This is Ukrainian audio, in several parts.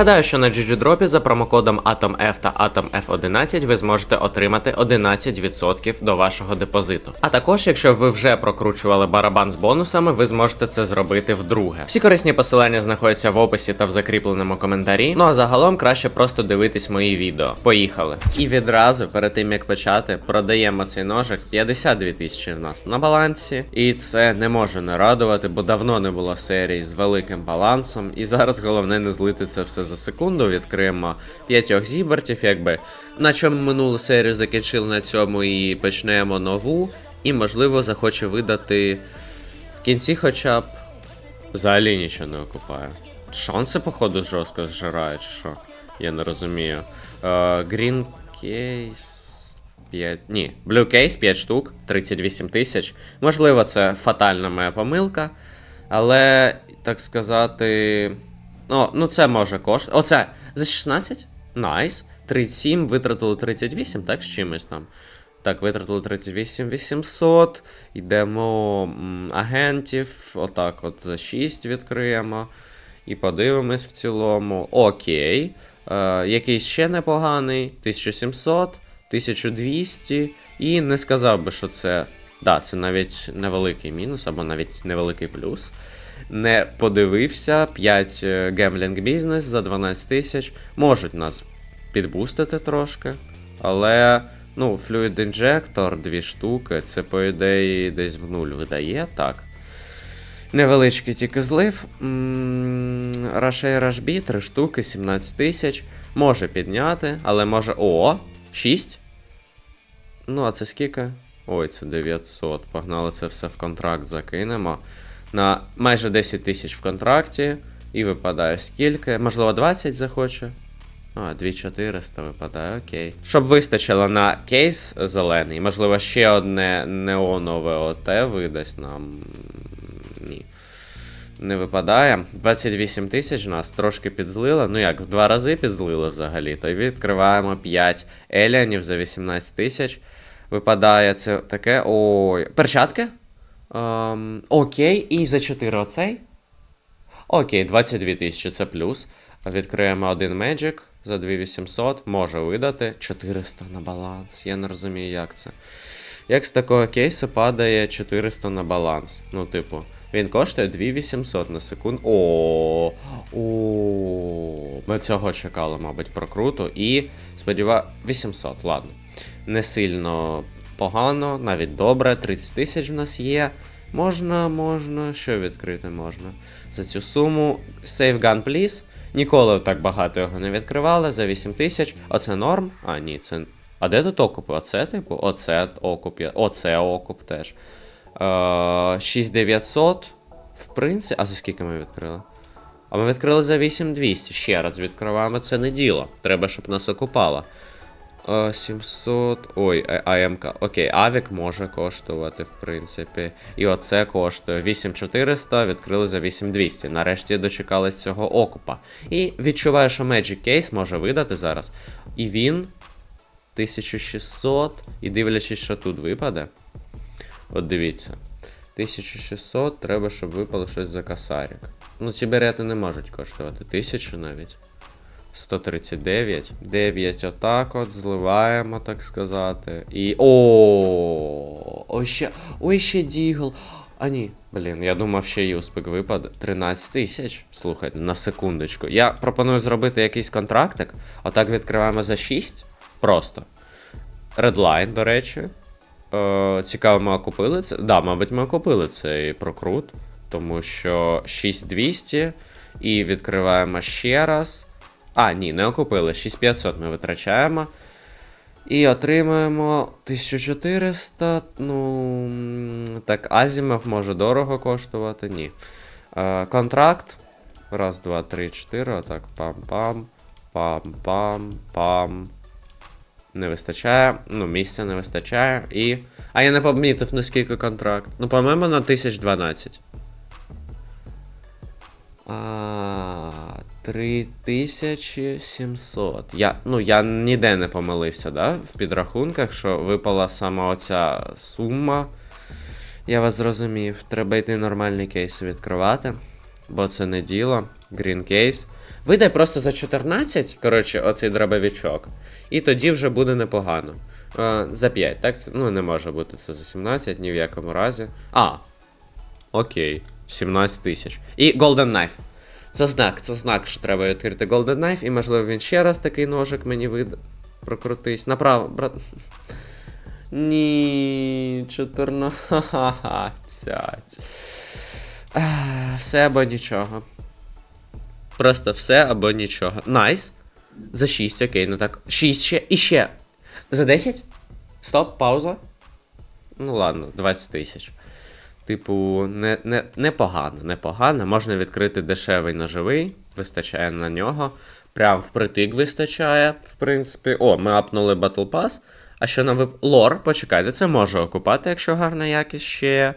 Нагадаю, що на GGDrop за промокодом AtomF та AtomF11 ви зможете отримати 11% до вашого депозиту. А також, якщо ви вже прокручували барабан з бонусами, ви зможете це зробити вдруге. Всі корисні посилання знаходяться в описі та в закріпленому коментарі. Ну а загалом краще просто дивитись мої відео. Поїхали. І відразу, перед тим як почати, продаємо цей ножик 52 тисячі в нас на балансі. І це не може не радувати, бо давно не було серії з великим балансом. І зараз головне не злити це все за секунду. Відкриємо п'ятьох зібертів, якби на чому минулу серію закінчили на цьому і почнемо нову. І можливо захоче видати в кінці хоча б взагалі нічого не окупає. Шанси, походу, жорстко зжирають, чи що? Я не розумію. Green Case 5. Ні, Blue Case 5 штук, 38 тисяч. Можливо, це фатальна моя помилка. Але, так сказати. Ну, ну це може коштувати. Оце за 16? Найс. 37, витратили 38, так, з чимось там. Так, витратили 38 800. Йдемо агентів. Отак, от за 6 відкриємо. І подивимось в цілому. Окей. Е, якийсь ще непоганий. 1700, 1200. І не сказав би, що це. Да, це навіть невеликий мінус, або навіть невеликий плюс. Не подивився. 5 гемблінг бізнес за 12 тисяч. Можуть нас підбустити трошки. Але, ну, Fluid Injector, дві штуки, це, по ідеї, десь в нуль видає, так. Невеличкий тільки злив. Рашей Рашбі, 3 штуки, 17 тисяч. Може підняти, але може. О! 6. Ну, а це скільки? Ой, це 900. Погнали це все в контракт закинемо. На майже 10 тисяч в контракті. І випадає скільки? Можливо, 20 захоче. А, 2400 випадає, окей. Щоб вистачило на кейс зелений, можливо, ще одне неонове ОТ видасть нам. Ні. Не випадає. 28 тисяч нас трошки підзлило. Ну як, в два рази підзлили взагалі. То відкриваємо 5 еліанів за 18 тисяч. Випадає це таке. Ой. Перчатки? Ем, окей, і за 4 оцей. Окей, 22 тисячі це плюс. Відкриємо один Magic за 2800. Може видати. 400 на баланс. Я не розумію, як це. Як з такого кейсу падає 400 на баланс. Ну, типу, він коштує 2800 на секунду. О, ми цього чекали, мабуть, прокруту. І сподіваюся, 800, ладно. Не сильно погано, навіть добре. 30 тисяч в нас є. Можна, можна. Що відкрити можна? За цю суму. Save gun, please. Ніколи так багато його не відкривали. За 8 тисяч. Оце норм? А, ні, це. А де тут окупи? Оце, типу? Оце окуп. Оце окуп теж. Е, 6900. В принципі. А за скільки ми відкрили? А ми відкрили за 8200. Ще раз відкриваємо. Це не діло. Треба, щоб нас окупало. Е, 700. Ой, АМК. Окей, Авік може коштувати, в принципі. І оце коштує 8400, відкрили за 8200. Нарешті дочекались цього окупа. І відчуваю, що Magic Case може видати зараз. І він 1600. І дивлячись, що тут випаде. От дивіться. 1600, треба, щоб випало щось за касарик. Ну, ці берети не можуть коштувати. 1000 навіть. 139. 9 отак от, зливаємо, так сказати. І. О, Ой, ще. Ой, ще Дігл. А ні, блін, я думав, ще Юспик випаде. 13 тисяч. Слухайте, на секундочку. Я пропоную зробити якийсь контрактик. Отак відкриваємо за 6. Просто. Редлайн, до речі. Е, цікаво, ми окупили це. Да, мабуть, ми окупили цей прокрут. Тому що 6200. І відкриваємо ще раз. А, ні, не окупили. 6500 ми витрачаємо. І отримуємо 1400. Ну. Так, Азімов може дорого коштувати. Ні. Е, контракт. Раз, два, три, чотири. Отак. Пам-пам. Пам-пам. Пам. Не вистачає. Ну, місця не вистачає. І. А я не помітив наскільки контракт. Ну, по-моєму, на 1012. А, 3700. Я, ну, я ніде не помилився, да? В підрахунках, що випала саме оця сума. Я вас зрозумів. Треба йти нормальні кейси відкривати. Бо це не діло. Green кейс. Видай просто за 14, коротше, оцей дробовичок. І тоді вже буде непогано. Е, за 5, так? Ну, не може бути це за 17, ні в якому разі. А. Окей. 17 тисяч. І Golden Knife. Це знак, це знак, що треба відкрити Golden Knife, і можливо він ще раз такий ножик мені вид... прокрутись. Направо, брат. Ні, 14. Ах, Все або нічого. Просто все або нічого. Найс. За 6, окей, ну так. 6 ще. І ще. За 10? Стоп, пауза. Ну ладно, 20 тисяч. Типу, не, не, непогано, непогано. Можна відкрити дешевий ножовий, вистачає на нього. Прям впритик вистачає, в принципі. О, ми апнули Battle Pass. А що нам вип... Лор, почекайте, це може окупати, якщо гарна якість ще.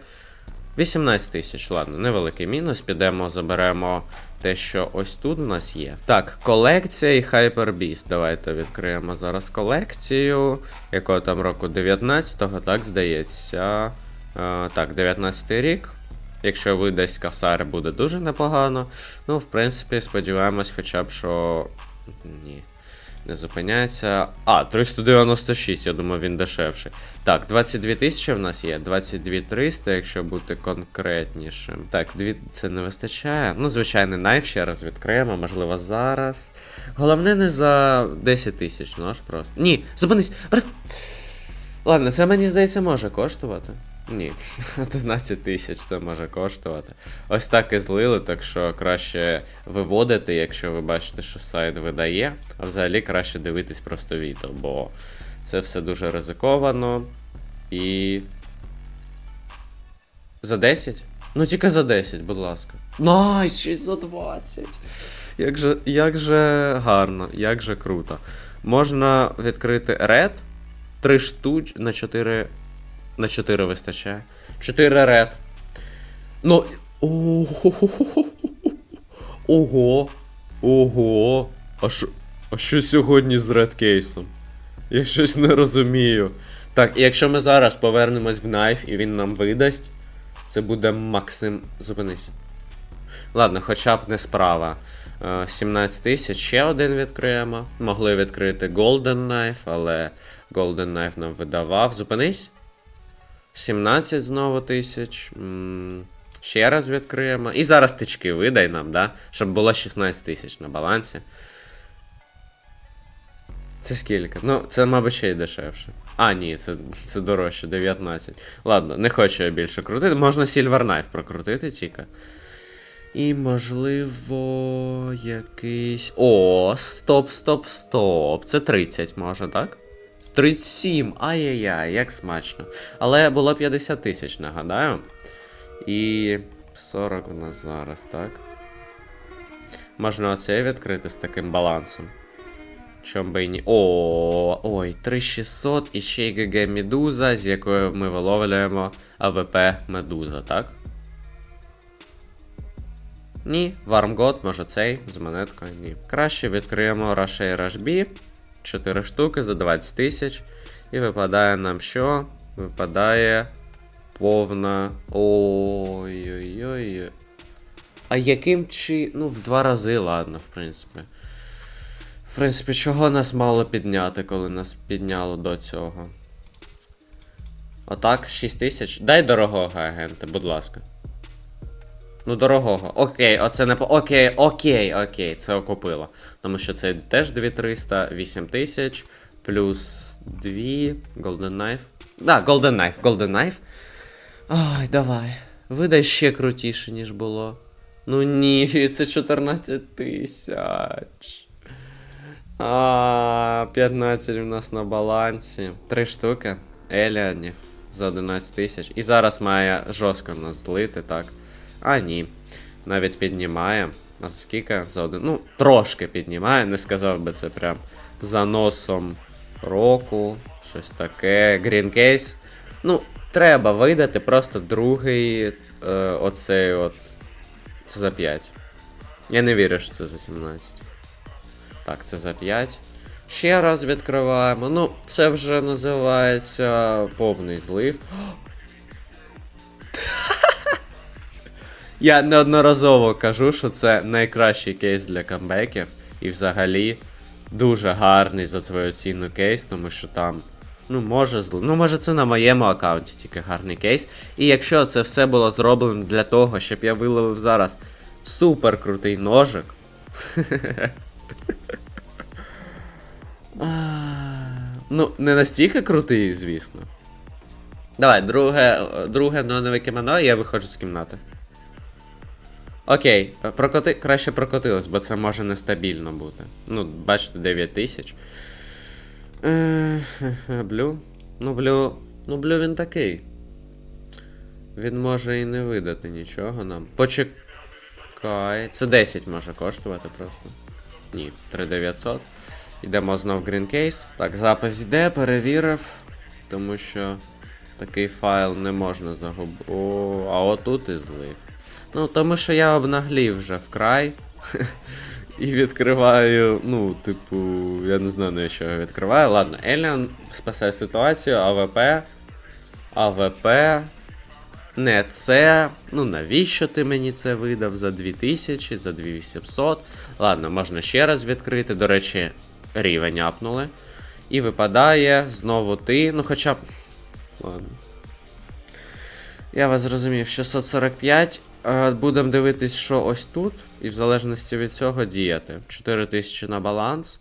18 тисяч, ладно, невеликий мінус. Підемо, заберемо те, що ось тут у нас є. Так, колекція і Hyper Beast. Давайте відкриємо зараз колекцію. Якого там року? 19-го, так, здається. Е, так, 19 рік. Якщо видасть касар, буде дуже непогано. Ну, в принципі, сподіваємось, хоча б що. Ні. Не зупиняється. А, 396, я думаю, він дешевший. Так, 22 тисячі в нас є, 22 300, якщо бути конкретнішим. Так, дві... це не вистачає. Ну, звичайний найф ще раз відкриємо, можливо, зараз. Головне не за 10 тисяч, ну аж просто. Ні, зупинись! Ладно, це мені здається може коштувати. Ні, 11 тисяч це може коштувати. Ось так і злили, так що краще виводити, якщо ви бачите, що сайт видає. А взагалі краще дивитись просто відео, бо це все дуже ризиковано. І. За 10? Ну тільки за 10, будь ласка. Найс, 6 за 20. Як же, як же гарно, як же круто. Можна відкрити ред. 3 штуч на 4. На 4 вистачає. 4 ред. Ну. Ого. Ого. А що. А що сьогодні з редкейсом? Я щось не розумію. Так, і якщо ми зараз повернемось в найф і він нам видасть, це буде максим. Зупинись. Ладно, хоча б не справа. Е, 17 тисяч, ще один відкриємо. Могли відкрити Golden Knife, але Golden Knife нам видавав. Зупинись. 17 знову тисяч. Ще раз відкриємо. І зараз тички видай нам, да? Щоб було 16 тисяч на балансі. Це скільки? Ну, це, мабуть, ще й дешевше. А, ні, це, це дорожче, 19. Ладно, не хочу я більше крутити. Можна Silver Knife прокрутити тільки. І, можливо, якийсь. О, стоп, стоп, стоп. Це 30 може, так? 37. Ай-яй-яй, як смачно. Але було 50 тисяч, нагадаю. І 40 у нас зараз, так? Можна оцей відкрити з таким балансом. Чом би і ні. О, ой, 3600 і ще й ГГ Медуза, з якою ми виловлюємо АВП Медуза, так? Ні, Вармгот, може цей, з монеткою, ні. Краще відкриємо Rush B. 4 штуки за 20 тисяч. І випадає нам що? Випадає повна. Ой-ой-ой. А яким чи. Ну, в два рази, ладно, в принципі. В принципі, чого нас мало підняти, коли нас підняло до цього? Отак, 6 тисяч. Дай дорогого агента, будь ласка. Ну, дорогого. Окей, оце не по. Окей, окей, окей, це окупило. Тому що це теж 2300, 8 тисяч, плюс 2. Golden Knife. Да, Golden Knife, Golden Knife. Ой, давай. Видай ще крутіше, ніж було. Ну ні, це 14 тисяч. А, 15 у нас на балансі. Три штуки. Еліанів за 11 тисяч. І зараз має жорстко нас злити, так. А ні. Навіть піднімає. А скільки? За один. Ну, трошки піднімає, не сказав би це прям за носом року. Щось таке. Case. Ну, треба видати просто другий е, оцей от. Це за 5. Я не вірю, що це за 17. Так, це за 5. Ще раз відкриваємо. Ну, це вже називається повний злив. Я неодноразово кажу, що це найкращий кейс для камбеків. І взагалі дуже гарний за свою ціну кейс, тому що там. Ну, може, ну, може, це на моєму аккаунті тільки гарний кейс. І якщо це все було зроблено для того, щоб я виловив зараз супер крутий ножик. Ну, не настільки крутий, звісно. Давай, друге, друге нове кімоно, і я виходжу з кімнати. Окей, прокоти, краще прокотилось, бо це може нестабільно бути. Ну, бачите, 9 тисяч. Блю. Ну, блю. Ну, блю він такий. Він може і не видати нічого нам. Почекай. Це 10 може коштувати просто. Ні, 3900. Йдемо знов Green Case. Так, запис йде, перевірив. Тому що такий файл не можна загубити. О, а отут і злив. Ну, тому що я обнаглів вже вкрай. І відкриваю, ну, типу, я не знаю, на що я відкриваю. Ладно, Еліан спасає ситуацію, АВП. АВП. Не це. Ну навіщо ти мені це видав за 2000, за 2800. Ладно, можна ще раз відкрити. До речі, рівень апнули. І випадає знову ти. Ну хоча. Ладно. Я вас зрозумів, 645. Будемо дивитись, що ось тут, і в залежності від цього діяти. 4000 на баланс.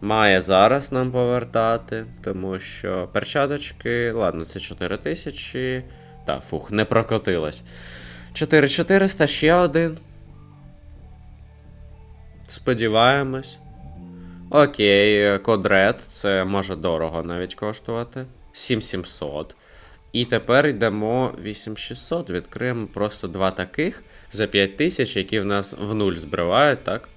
Має зараз нам повертати, тому що перчаточки. Ладно, це 4000. Та, фух, не прокотилось. 4400, ще один. Сподіваємось. Окей, код Red, це може дорого навіть коштувати. 7700. І тепер йдемо 8600, відкриємо просто два таких за 5000, які в нас в нуль збривають, так?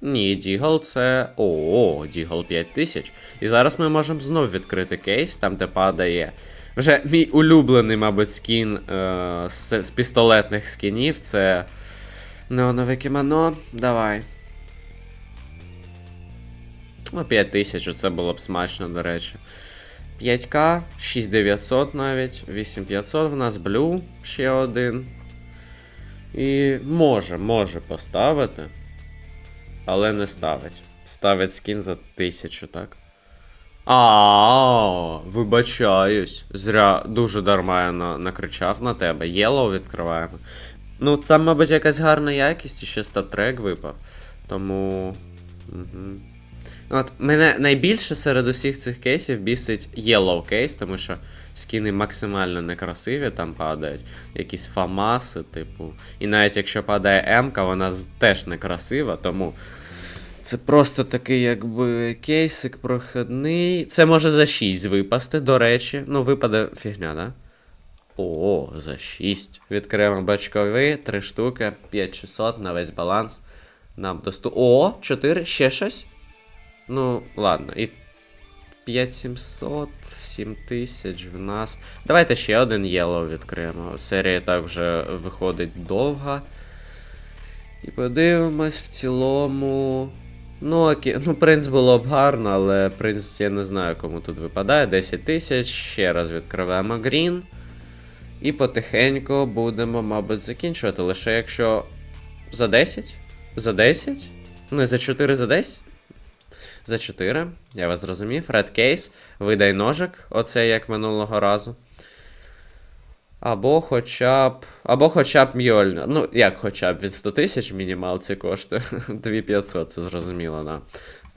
Ні, Дігл це. О, Дігл 5000. І зараз ми можемо знов відкрити кейс, там де падає. Вже мій улюблений, мабуть, скін е, з, з пістолетних скінів це. Неонове кімоно. Давай. Ну, 5000, це було б смачно, до речі. 5К, 6900 навіть, 8500 в нас блю ще один. І може, може поставити. Але не ставить. Ставить скін за 1000, так? А, вибачаюсь. Зря дуже дарма я на, накричав на тебе. Єлоу відкриваємо. Ну, там, мабуть, якась гарна якість і ще статрек випав. Тому. Угу. От мене найбільше серед усіх цих кейсів бісить Yellow кейс, тому що скіни максимально некрасиві там падають. Якісь фамаси, типу. І навіть якщо падає М-ка, вона теж некрасива, тому. Це просто такий, якби, кейсик проходний. Це може за 6 випасти, до речі. Ну, випаде фігня, да? О, за 6. Відкриємо бачкові, 3 штуки, 5600 на весь баланс. Нам доступ. О, 4, ще щось. Ну, ладно, і 5700, 7000 в нас. Давайте ще один Yellow відкриємо. Серія так вже виходить довга. І подивимось в цілому. Ну, окей, ну, принц було б гарно, але принц я не знаю, кому тут випадає. 10 тисяч. Ще раз відкриваємо Green. І потихеньку будемо, мабуть, закінчувати. Лише якщо за 10? За 10? Не за 4 за 10? За 4. Я вас зрозумів. Case. Видай ножик. Оце як минулого разу. Або хоча б. Або хоча б Мьольна. Ну, як хоча б від 100 тисяч мінімалці коштує. 2500, це зрозуміло, да.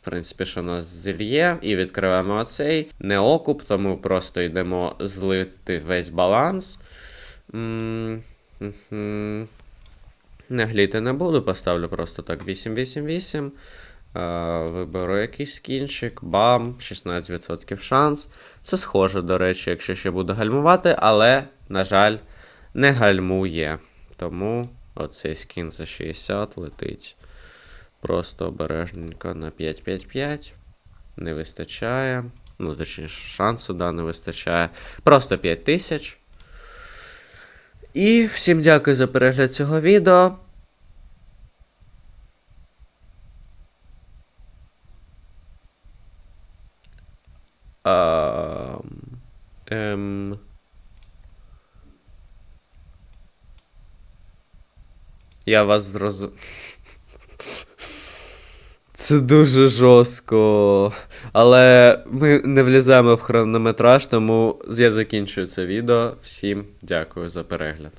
В принципі, що нас зільє. І відкриваємо оцей. Не окуп, тому просто йдемо злити весь баланс. М, мгм. Не гліти не буду, поставлю просто так 888. Е, Виберу якийсь скінчик, бам, 16% шанс. Це схоже, до речі, якщо ще буду гальмувати, але, на жаль, не гальмує. Тому оцей скін за 60 летить. Просто обережненько на 5-5-5. Не вистачає. Ну, точніше, шансу, да, не вистачає. Просто 5000. І всім дякую за перегляд цього відео. Ем... Я вас зрозумів. Це дуже жорстко. Але ми не влізаємо в хронометраж, тому я закінчую це відео. Всім дякую за перегляд.